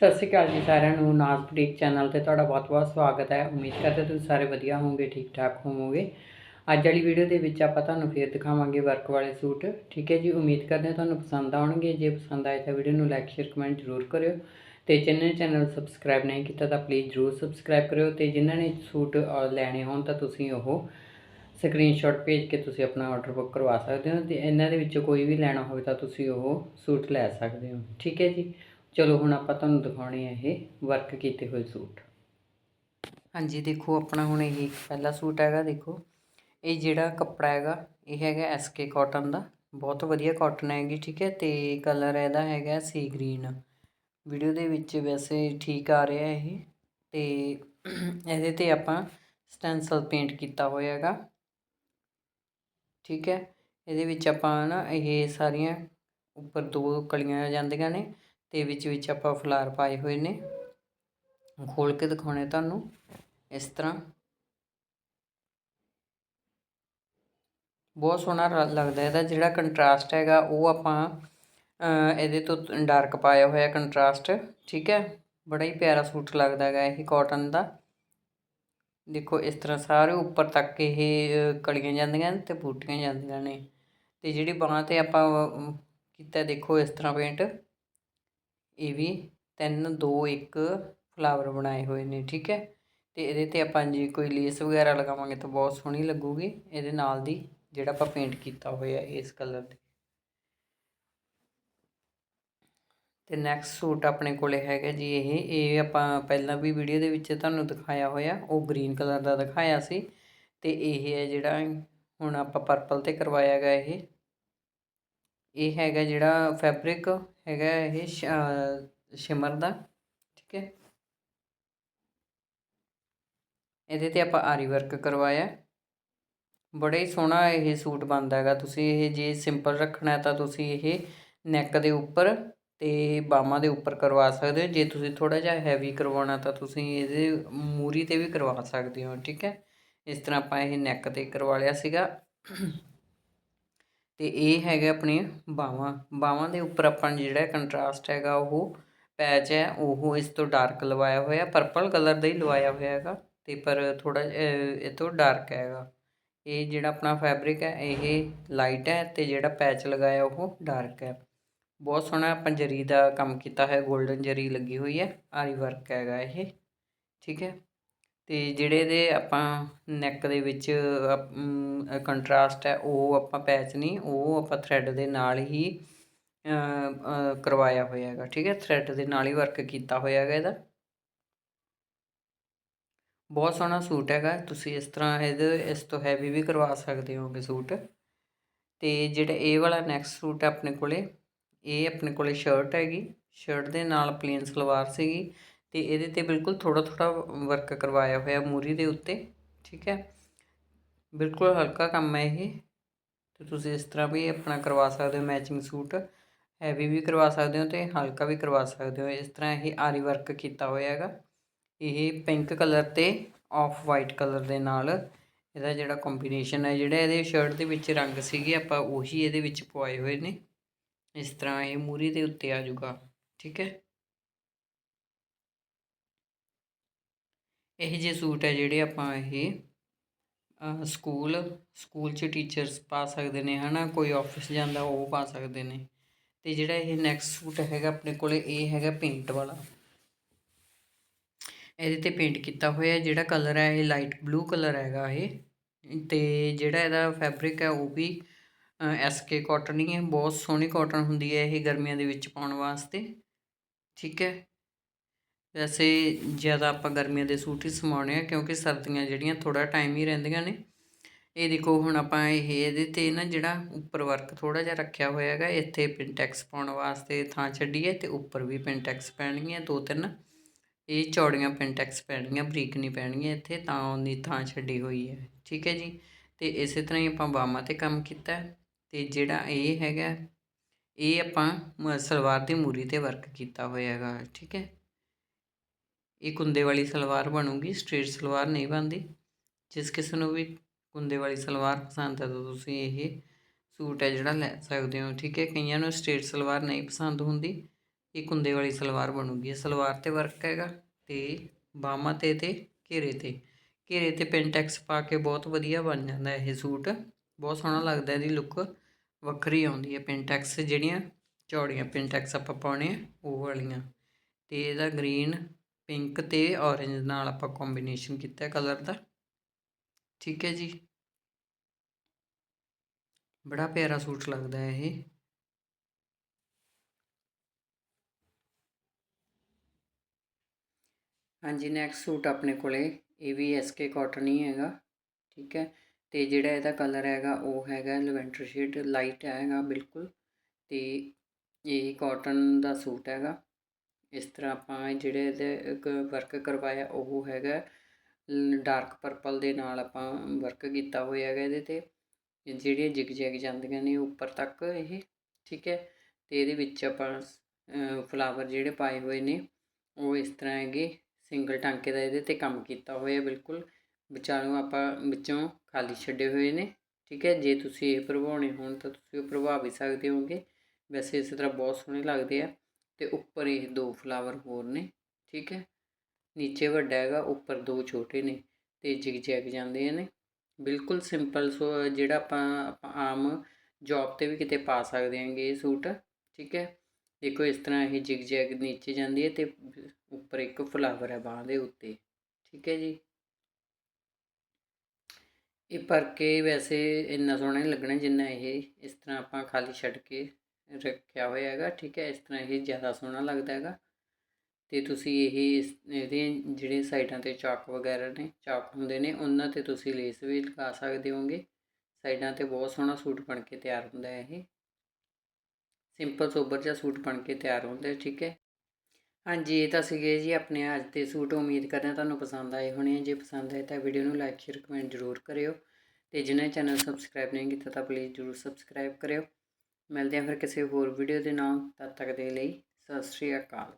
ਸਤਿ ਸ਼੍ਰੀ ਅਕਾਲ ਜੀ ਸਾਰਿਆਂ ਨੂੰ, ਨਾਜ਼ ਬੁਟੀਕ ਚੈਨਲ ਤੇ ਤੁਹਾਡਾ ਬਹੁਤ-ਬਹੁਤ ਸਵਾਗਤ ਹੈ। ਉਮੀਦ ਕਰਦੇ ਤੁਸੀਂ ਸਾਰੇ ਵਧੀਆ ਹੋਵੋਗੇ, ਠੀਕ-ਠਾਕ ਹੋਵੋਗੇ। ਅੱਜ ਵਾਲੀ ਵੀਡੀਓ ਦੇ ਵਿੱਚ ਆਪਾਂ ਤੁਹਾਨੂੰ ਫੇਰ ਦਿਖਾਵਾਂਗੇ ਵਰਕ ਵਾਲੇ ਸੂਟ, ਠੀਕ ਹੈ ਜੀ? ਉਮੀਦ ਕਰਦੇ ਹਾਂ ਤੁਹਾਨੂੰ ਪਸੰਦ ਆਉਣਗੇ। ਜੇ ਪਸੰਦ ਆਏ ਤਾਂ ਵੀਡੀਓ ਨੂੰ ਲਾਈਕ, ਸ਼ੇਅਰ, ਕਮੈਂਟ ਜ਼ਰੂਰ ਕਰਿਓ ਤੇ ਜਿਨ੍ਹਾਂ ਨੇ ਚੈਨਲ ਸਬਸਕ੍ਰਾਈਬ ਨਹੀਂ ਕੀਤਾ ਤਾਂ ਪਲੀਜ਼ ਜ਼ਰੂਰ ਸਬਸਕ੍ਰਾਈਬ ਕਰਿਓ ਤੇ ਜਿਨ੍ਹਾਂ ਨੇ ਸੂਟ ਲੈਣੇ ਹੋਣ ਤਾਂ ਤੁਸੀਂ ਉਹ ਸਕਰੀਨਸ਼ਾਟ ਭੇਜ ਕੇ ਤੁਸੀਂ ਆਪਣਾ ਆਰਡਰ ਬੁੱਕ ਕਰਵਾ ਸਕਦੇ ਹੋ ਤੇ ਇਹਨਾਂ ਦੇ ਵਿੱਚੋਂ ਕੋਈ ਵੀ ਲੈਣਾ ਹੋਵੇ ਤਾਂ ਤੁਸੀਂ ਉਹ ਸੂਟ ਲੈ ਸਕਦੇ ਹੋ, ਠੀਕ ਹੈ ਜੀ? ਚਲੋ ਹੁਣ ਆਪਾਂ ਤੁਹਾਨੂੰ ਦਿਖਾਉਣੇ ਆ ਇਹ ਵਰਕ ਕੀਤੇ ਹੋਏ ਸੂਟ। ਹਾਂਜੀ, ਦੇਖੋ ਆਪਣਾ ਹੁਣ ਇਹ ਪਹਿਲਾ ਸੂਟ ਹੈਗਾ, ਦੇਖੋ। ਇਹ ਜਿਹੜਾ ਕੱਪੜਾ ਹੈਗਾ, ਇਹ ਹੈਗਾ ਐਸਕੇ ਕਾਟਨ ਦਾ। ਬਹੁਤ ਵਧੀਆ ਕਾਟਨ ਹੈਗੀ ਠੀਕ ਹੈ? ਤੇ ਕਲਰ ਇਹਦਾ ਹੈਗਾ ਸੀ ਗ੍ਰੀਨ ਵੀਡੀਓ ਦੇ ਵਿੱਚ ਵੈਸੇ ਠੀਕ ਆ ਰਿਹਾ ਇਹ। ਤੇ ਇਹਦੇ ਤੇ ਆਪਾਂ ਸਟੈਂਸਲ ਪੇਂਟ ਕੀਤਾ ਹੋਇਆ ਹੈਗਾ। ਠੀਕ ਹੈ? ਇਹਦੇ ਵਿੱਚ ਆਪਾਂ ਨਾ ਇਹ ਸਾਰੀਆਂ ਉੱਪਰ ਦੋ ਕਲੀਆਂ ਜਾਂਦੀਆਂ ਨੇ। ਤੇ ਵਿੱਚ ਵਿੱਚ ਆਪਾਂ ਫਲਾਰ ਪਾਏ ਹੋਏ ਨੇ। ਖੋਲ ਕੇ ਦਿਖਾਉਣੇ ਤੁਹਾਨੂੰ ਇਸ ਤਰ੍ਹਾਂ। ਬਹੁਤ ਸੋਹਣਾ ਰ- ਲੱਗਦਾ ਇਹਦਾ ਜਿਹੜਾ ਕੰਟਰਾਸਟ ਹੈਗਾ ਉਹ ਆਪਾਂ ਇਹਦੇ ਤੋਂ ਡਾਰਕ ਪਾਇਆ ਹੋਇਆ ਕੰਟਰਾਸਟ, ਠੀਕ ਹੈ? ਬੜਾ ਹੀ ਪਿਆਰਾ ਸੂਟ ਲੱਗਦਾ ਹੈਗਾ ਇਹ ਕਾਟਨ ਦਾ। ਦੇਖੋ ਇਸ ਤਰ੍ਹਾਂ ਸਾਰੇ ਉੱਪਰ ਤੱਕ ਇਹ ਕਲੀਆਂ ਜਾਂਦੀਆਂ ਨੇ ਤੇ ਬੂਟੀਆਂ ਜਾਂਦੀਆਂ ਨੇ। ਤੇ ਜਿਹੜੀ ਬਾਹਾਂ ਤੇ ਆਪਾਂ ਕੀਤਾ ਦੇਖੋ ਇਸ ਤਰ੍ਹਾਂ ਪੇਂਟ। ਇਹ ਵੀ ਤਿੰਨ, ਦੋ, ਇੱਕ ਫਲਾਵਰ ਬਣਾਏ ਹੋਏ ਨੇ, ਠੀਕ ਹੈ? ਅਤੇ ਇਹਦੇ ਤੇ ਆਪਾਂ ਜੇ ਕੋਈ ਲੇਸ ਵਗੈਰਾ ਲਗਾਵਾਂਗੇ ਤਾਂ ਬਹੁਤ ਸੋਹਣੀ ਲੱਗੂਗੀ। ਇਹਦੇ ਨਾਲ ਦੀ ਜਿਹੜਾ ਆਪਾਂ ਪੇਂਟ ਕੀਤਾ ਹੋਇਆ ਇਸ ਕਲਰ ਦੇ ਤੇ ਨੈਕਸਟ ਸੂਟ ਆਪਣੇ ਕੋਲੇ ਹੈਗਾ ਜੀ ਇਹ। ਇਹ ਆਪਾਂ ਪਹਿਲਾਂ ਵੀ ਵੀਡੀਓ ਦੇ ਵਿੱਚ ਤੁਹਾਨੂੰ ਦਿਖਾਇਆ ਹੋਇਆ। ਉਹ ਗ੍ਰੀਨ ਕਲਰ ਦਾ ਦਿਖਾਇਆ ਸੀ। ਤੇ ਇਹ ਹੈ ਜਿਹੜਾ ਹੁਣ ਆਪਾਂ ਪਰਪਲ ਤੇ ਕਰਵਾਇਆ ਗਿਆ ਇਹ। ਇਹ ਹੈਗਾ ਜਿਹੜਾ ਫੈਬਰਿਕ ਹੈਗਾ ਇਹ ਸ਼ਿਮਰ ਦਾ, ਠੀਕ ਹੈ। ਇਹਦੇ ਤੇ ਆਪਾਂ ਆਰੀ ਵਰਕ ਕਰਵਾਇਆ। ਬੜਾ ਹੀ ਸੋਹਣਾ ਇਹ ਸੂਟ ਬਣਦਾ ਹੈਗਾ। ਤੁਸੀਂ ਇਹ ਜੇ ਸਿੰਪਲ ਰੱਖਣਾ ਤਾਂ ਤੁਸੀਂ ਇਹ ਨੈਕ ਦੇ ਉੱਪਰ ਤੇ ਬਾਹਾਂ ਦੇ ਉੱਪਰ ਕਰਵਾ ਸਕਦੇ ਹੋ। ਜੇ ਤੁਸੀਂ ਥੋੜਾ ਜਿਹਾ ਹੈਵੀ ਕਰਵਾਉਣਾ ਤਾਂ ਤੁਸੀਂ ਇਹਦੇ ਮੂਰੀ ਤੇ ਵੀ ਕਰਵਾ ਸਕਦੇ ਹੋ, ਠੀਕ ਹੈ। ਇਸ ਤਰ੍ਹਾਂ ਆਪਾਂ ਇਹ ਨੈਕ ਤੇ ਕਰਵਾ ਲਿਆ ਸੀਗਾ। ਅਤੇ ਇਹ ਹੈਗਾ ਆਪਣੇ ਬਾਹਵਾਂ ਬਾਹਾਂ ਦੇ ਉੱਪਰ ਆਪਾਂ ਜਿਹੜਾ ਕੰਟਰਾਸਟ ਹੈਗਾ ਉਹ ਪੈਚ ਹੈ, ਉਹ ਇਸ ਤੋਂ ਡਾਰਕ ਲਵਾਇਆ ਹੋਇਆ ਪਰਪਲ ਕਲਰ ਦਾ ਹੀ ਲਵਾਇਆ ਹੋਇਆ ਹੈਗਾ ਅਤੇ ਪਰ ਥੋੜਾ ਇਹ ਤੋਂ ਡਾਰਕ ਹੈਗਾ। ਇਹ ਜਿਹੜਾ ਆਪਣਾ ਫੈਬਰਿਕ ਹੈ, ਇਹ ਲਾਈਟ ਹੈ ਅਤੇ ਜਿਹੜਾ ਪੈਚ ਲਗਾਇਆ ਉਹ ਡਾਰਕ ਹੈ। ਬਹੁਤ ਸੋਹਣਾ ਆਪਾਂ ਜਰੀ ਦਾ ਕੰਮ ਕੀਤਾ ਹੈ 골ਡਨ ਜਰੀ ਲੱਗੀ ਹੋਈ ਹੈ, ਆਰੀ ਵਰਕ ਹੈਗਾ ਇਹ, ਠੀਕ ਹੈ। ਅਤੇ ਜਿਹੜੇ ਇਹਦੇ ਆਪਾਂ ਨੈਕ ਦੇ ਵਿੱਚ ਕੰਟਰਾਸਟ ਹੈ, ਉਹ ਆਪਾਂ ਪੈਚ ਨਹੀਂ ਉਹ ਆਪਾਂ ਥ੍ਰੈਡ ਦੇ ਨਾਲ ਹੀ ਕਰਵਾਇਆ ਹੋਇਆ ਹੈਗਾ, ਠੀਕ ਹੈ? ਥਰੈਡ ਦੇ ਨਾਲ ਹੀ ਵਰਕ ਕੀਤਾ ਹੋਇਆ ਹੈਗਾ ਇਹਦਾ। ਬਹੁਤ ਸੋਹਣਾ ਸੂਟ ਹੈਗਾ, ਤੁਸੀਂ ਇਸ ਤਰ੍ਹਾਂ ਇਹਦੇ, ਇਸ ਤੋਂ ਹੈਵੀ ਵੀ ਕਰਵਾ ਸਕਦੇ ਹੋਗੇ ਸੂਟ। ਤੇ ਜਿਹੜਾ ਇਹ ਵਾਲਾ ਨੈਕਸਟ ਸੂਟ ਹੈ ਆਪਣੇ ਕੋਲੇ, ਇਹ ਆਪਣੇ ਕੋਲੇ ਸ਼ਰਟ ਹੈਗੀ ਸ਼ਰਟ ਦੇ ਨਾਲ ਪਲੇਨ ਸਲਵਾਰ ਸੀਗੀ। ਅਤੇ ਇਹਦੇ ਤੇ ਬਿਲਕੁਲ ਥੋੜ੍ਹਾ ਥੋੜ੍ਹਾ ਵਰਕ ਕਰਵਾਇਆ ਹੋਇਆ ਮੂਰੀ ਦੇ ਉੱਤੇ, ਠੀਕ ਹੈ? ਬਿਲਕੁਲ ਹਲਕਾ ਕੰਮ ਹੈ ਇਹ ਅਤੇ ਤੁਸੀਂ ਇਸ ਤਰ੍ਹਾਂ ਵੀ ਆਪਣਾ ਕਰਵਾ ਸਕਦੇ ਹੋ ਮੈਚਿੰਗ ਸੂਟ। ਹੈਵੀ ਵੀ ਕਰਵਾ ਸਕਦੇ ਹੋ ਅਤੇ ਹਲਕਾ ਵੀ ਕਰਵਾ ਸਕਦੇ ਹੋ। ਇਸ ਤਰ੍ਹਾਂ ਇਹ ਆਰੀ ਵਰਕ ਕੀਤਾ ਹੋਇਆ ਹੈਗਾ। ਇਹ ਪਿੰਕ ਕਲਰ ਤੇ ਆਫ ਵਾਈਟ ਕਲਰ ਦੇ ਨਾਲ ਇਹਦਾ ਜਿਹੜਾ ਕੰਬੀਨੇਸ਼ਨ ਹੈ, ਜਿਹੜਾ ਇਹਦੇ ਸ਼ਰਟ ਦੇ ਵਿੱਚ ਰੰਗ ਸੀਗੇ, ਆਪਾਂ ਉਹੀ ਇਹਦੇ ਵਿੱਚ ਪਵਾਏ ਹੋਏ ਨੇ। ਇਸ ਤਰ੍ਹਾਂ ਇਹ ਮੂਰੀ ਦੇ ਉੱਤੇ ਆ ਜਾਊਗਾ, ਠੀਕ ਹੈ? ਇਹ ਜਿਹੇ ਸੂਟ ਹੈ ਜਿਹੜੇ ਆਪਾਂ ਇਹ ਸਕੂਲ ਸਕੂਲ 'ਚ ਟੀਚਰਸ ਪਾ ਸਕਦੇ ਨੇ ਹੈ ਨਾ ਕੋਈ ਆਫਿਸ ਜਾਂਦਾ, ਉਹ ਪਾ ਸਕਦੇ ਨੇ। ਤੇ ਜਿਹੜਾ ਇਹ ਨੈਕਸਟ ਸੂਟ ਹੈਗਾ ਆਪਣੇ ਕੋਲੇ, ਇਹ ਹੈਗਾ ਪੇਂਟ ਵਾਲਾ। ਇਹਦੇ ਤੇ ਪੇਂਟ ਕੀਤਾ ਹੋਇਆ, ਜਿਹੜਾ ਕਲਰ ਹੈ, ਇਹ ਲਾਈਟ ਬਲੂ ਕਲਰ ਹੈਗਾ ਇਹ। ਤੇ ਜਿਹੜਾ ਇਹਦਾ ਫੈਬਰਿਕ ਹੈ, ਉਹ ਵੀ ਐਸਕੇ ਕਾਟਨ ਹੀ ਹੈ। ਬਹੁਤ ਸੋਹਣੀ ਕਾਟਨ ਹੁੰਦੀ ਹੈ ਇਹ ਗਰਮੀਆਂ ਦੇ ਵਿੱਚ ਪਾਉਣ ਵਾਸਤੇ। ਠੀਕ ਹੈ? ਵੈਸੇ ਜ਼ਿਆਦਾ ਆਪਾਂ ਗਰਮੀਆਂ ਦੇ ਸੂਟ ਹੀ ਸਮਾਉਣੇ ਆ, ਕਿਉਂਕਿ ਸਰਦੀਆਂ ਜਿਹੜੀਆਂ ਥੋੜਾ ਟਾਈਮ ਹੀ ਰਹਿੰਦੀਆਂ ਨੇ। ਇਹ ਦੇਖੋ, ਹੁਣ ਆਪਾਂ ਇਹ ਇਹਦੇ ਤੇ ਨਾ ਜਿਹੜਾ ਉੱਪਰ ਵਰਕ ਥੋੜਾ ਜਿਹਾ ਰੱਖਿਆ ਹੋਇਆ ਹੈਗਾ, ਇੱਥੇ ਪਿੰਟੈਕਸ ਪਾਉਣ ਵਾਸਤੇ ਥਾਂ ਛੱਡੀ ਹੈ ਤੇ ਉੱਪਰ ਵੀ ਪਿੰਟੈਕਸ ਪੈਣਗੀਆਂ ਦੋ ਤਿੰਨ। ਇਹ ਚੌੜੀਆਂ ਪਿੰਟੈਕਸ ਪੈਣਗੀਆਂ, ਬਰੀਕ ਨਹੀਂ ਪੈਣਗੀਆਂ ਇੱਥੇ, ਤਾਂ ਉਹਦੀ ਥਾਂ ਛੱਡੀ ਹੋਈ ਹੈ। ਠੀਕ ਹੈ ਜੀ? ਤੇ ਇਸੇ ਤਰ੍ਹਾਂ ਹੀ ਆਪਾਂ ਬਾਹਾਂ ਤੇ ਕੰਮ ਕੀਤਾ ਤੇ ਜਿਹੜਾ ਇਹ ਹੈਗਾ, ਇਹ ਆਪਾਂ ਸਲਵਾਰ ਦੀ ਮੂਰੀ ਤੇ ਵਰਕ ਕੀਤਾ ਹੋਇਆ ਹੈਗਾ। ਠੀਕ ਹੈ? ਇਹ ਕੁੰਦੇ ਵਾਲੀ ਸਲਵਾਰ ਬਣੂਗੀ, ਸਟ੍ਰੇਟ ਸਲਵਾਰ ਨਹੀਂ ਬਣਦੀ। ਜਿਸ ਕਿਸੇ ਨੂੰ ਵੀ ਕੁੰਦੇ ਵਾਲੀ ਸਲਵਾਰ ਪਸੰਦ ਹੈ ਤਾਂ ਤੁਸੀਂ ਇਹ ਸੂਟ ਹੈ ਜਿਹੜਾ ਲੈ ਸਕਦੇ ਹੋ, ਠੀਕ ਹੈ? ਕਈਆਂ ਨੂੰ ਸਟ੍ਰੇਟ ਸਲਵਾਰ ਨਹੀਂ ਪਸੰਦ ਹੁੰਦੀ, ਇਹ ਕੁੰਦੇ ਵਾਲੀ ਸਲਵਾਰ ਬਣੂਗੀ। ਇਹ ਸਲਵਾਰ ਤੇ ਵਰਕ ਹੈਗਾ ਤੇ ਬਾਹਾਂ ਤੇ ਤੇ ਘੇਰੇ ਤੇ। ਘੇਰੇ ਤੇ ਪਿੰਟੈਕਸ ਪਾ ਕੇ ਬਹੁਤ ਵਧੀਆ ਬਣ ਜਾਂਦਾ ਇਹ ਸੂਟ। ਬਹੁਤ ਸੋਹਣਾ ਲੱਗਦਾ ਇਹਦੀ ਲੁੱਕ ਵੱਖਰੀ ਆਉਂਦੀ ਹੈ ਪਿੰਟੈਕਸ ਜਿਹੜੀਆਂ ਚੌੜੀਆਂ ਪਿੰਟੈਕਸ ਆਪਾਂ ਪਾਉਣੇ ਆ, ਉਹ ਵਾਲੀਆਂ। ਤੇ ਇਹਦਾ ਗ੍ਰੀਨ ਪਿੰਕ ਤੇ ਔਰੇਂਜ ਨਾਲ ਆਪਾਂ ਕੰਬੀਨੇਸ਼ਨ ਕੀਤਾ ਕਲਰ ਦਾ। ਠੀਕ ਹੈ ਜੀ। ਬੜਾ ਪਿਆਰਾ ਸੂਟ ਲੱਗਦਾ ਹੈ ਇਹ। ਹਾਂਜੀ ਨੈਕਸਟ ਸੂਟ ਆਪਣੇ ਕੋਲੇ, ਇਹ ਵੀ ਐਸਕੇ ਕਾਟਨ ਹੀ ਹੈਗਾ। ਠੀਕ ਹੈ। ਤੇ ਜਿਹੜਾ ਇਹਦਾ ਕਲਰ ਹੈਗਾ, ਉਹ ਹੈਗਾ ਲਵੈਂਡਰ ਸ਼ੇਡ ਲਾਈਟ ਹੈਗਾ ਬਿਲਕੁਲ। ਤੇ ਇਹ ਕਾਟਨ ਦਾ ਸੂਟ ਹੈਗਾ। ਇਸ ਤਰ੍ਹਾਂ ਆਪਾਂ ਜਿਹੜੇ ਇਹਦੇ ਇੱਕ ਵਰਕ ਕਰਵਾਇਆ, ਉਹ ਹੈਗਾ ਡਾਰਕ ਪਰਪਲ ਦੇ ਨਾਲ ਆਪਾਂ ਵਰਕ ਕੀਤਾ ਹੋਇਆ ਹੈਗਾ ਇਹਦੇ ਤੇ। ਜਿਹੜੀਆਂ ਜਿਗ ਜੈਗ ਜਾਂਦੀਆਂ ਨੇ ਉੱਪਰ ਤੱਕ ਇਹ, ਠੀਕ ਹੈ? ਅਤੇ ਇਹਦੇ ਵਿੱਚ ਆਪਾਂ ਫਲਾਵਰ ਜਿਹੜੇ ਪਾਏ ਹੋਏ ਨੇ, ਉਹ ਇਸ ਤਰ੍ਹਾਂ ਹੈਗੇ ਸਿੰਗਲ ਟਾਂਕੇ ਦਾ ਇਹਦੇ ਤੇ ਕੰਮ ਕੀਤਾ ਹੋਇਆ ਬਿਲਕੁਲ। ਵਿਚਾਲੋਂ ਆਪਾਂ ਵਿੱਚੋਂ ਖਾਲੀ ਛੱਡੇ ਹੋਏ ਨੇ, ਠੀਕ ਹੈ? ਜੇ ਤੁਸੀਂ ਇਹ ਭਰਵਾਉਣੇ ਹੋਣ ਤਾਂ ਤੁਸੀਂ ਉਹ ਭਰਵਾ ਵੀ ਸਕਦੇ ਹੋਗੇ ਵੈਸੇ ਇਸੇ ਤਰ੍ਹਾਂ ਬਹੁਤ ਸੋਹਣੇ ਲੱਗਦੇ ਆ। ਤੇ ਉੱਪਰ ਇਹ ਦੋ ਫਲਾਵਰ ਹੋਰ ਨੇ, ਠੀਕ ਹੈ? ਨੀਚੇ ਵੱਡਾ ਹੈਗਾ, ਉੱਪਰ ਦੋ ਛੋਟੇ ਨੇ, ਤੇ ਜਿਗ ਜੈਗ ਜਾਂਦੇ ਨੇ। ਬਿਲਕੁਲ ਸਿੰਪਲ ਸੋ ਜਿਹੜਾ ਆਪਾਂ ਆਮ ਜੌਬ ਤੇ ਵੀ ਕਿਤੇ ਪਾ ਸਕਦੇ ਹਾਂਗੇ ਇਹ ਸੂਟ, ਠੀਕ ਹੈ? ਦੇਖੋ ਇਸ ਤਰ੍ਹਾਂ ਇਹ ਜਿਗ ਜੈਗ ਨੀਚੇ ਜਾਂਦੀ ਹੈ ਤੇ ਉੱਪਰ ਇੱਕ ਫਲਾਵਰ ਹੈ ਬਾਹ ਦੇ ਉੱਤੇ, ਠੀਕ ਹੈ ਜੀ? ਇਹ ਪਰ ਕੇ ਵੈਸੇ ਇੰਨਾ ਸੋਹਣਾ ਨਹੀਂ ਲੱਗਣਾ ਜਿੰਨਾ ਇਹ ਇਸ ਤਰ੍ਹਾਂ ਆਪਾਂ ਖਾਲੀ ਛੱਡ ਕੇ ਰੱਖਿਆ ਹੋਇਆ ਹੈਗਾ, ਠੀਕ ਹੈ, ਇਸ ਤਰ੍ਹਾਂ ਇਹ ਜ਼ਿਆਦਾ ਸੋਹਣਾ ਲੱਗਦਾ ਹੈਗਾ। ਤੇ ਤੁਸੀਂ ਇਹ ਇਹਦੇ ਜਿਹੜੇ ਸਾਈਡਾਂ ਤੇ ਚਾਕ ਵਗੈਰਾ ਨੇ, ਚਾਕ ਹੁੰਦੇ ਨੇ, ਉਹਨਾਂ ਤੇ ਤੁਸੀਂ ਲੇਸ ਵੀ ਲਗਾ ਸਕਦੇ ਹੋਗੇ ਸਾਈਡਾਂ ਤੇ ਬਹੁਤ ਸੋਹਣਾ ਸੂਟ ਬਣ ਕੇ ਤਿਆਰ ਹੁੰਦਾ ਹੈ ਇਹ। ਸਿੰਪਲ ਸੋਬਰ ਜਿਹਾ ਸੂਟ ਬਣ ਕੇ ਤਿਆਰ ਹੁੰਦਾ, ਠੀਕ ਹੈ। ਹਾਂਜੀ, ਇਹ ਤਾਂ ਸੀਗੇ ਜੀ ਆਪਣੇ ਅੱਜ ਦੇ ਸੂਟ, ਉਮੀਦ ਕਰਦੇ ਹਾਂ ਤੁਹਾਨੂੰ ਪਸੰਦ ਆਏ ਹੋਣੇ ਜੇ ਪਸੰਦ ਆਏ ਤਾਂ ਵੀਡੀਓ ਨੂੰ ਲਾਈਕ, ਸ਼ੇਅਰ, ਕਮੈਂਟ ਜ਼ਰੂਰ ਕਰਿਓ। ਤੇ ਜਿਨ੍ਹਾਂ ਚੈਨਲ ਸਬਸਕ੍ਰਾਈਬ ਨਹੀਂ ਕੀਤਾ ਤਾਂ ਪਲੀਜ਼ ਜ਼ਰੂਰ ਸਬਸਕ੍ਰਾਈਬ ਕਰਿਓ। ਮਿਲਦੇ ਹਾਂ ਫਿਰ ਕਿਸੇ ਹੋਰ ਵੀਡੀਓ ਦੇ ਨਾਲ, ਤਦ ਤੱਕ ਦੇ ਲਈ ਸਤਿ ਸ਼੍ਰੀ ਅਕਾਲ।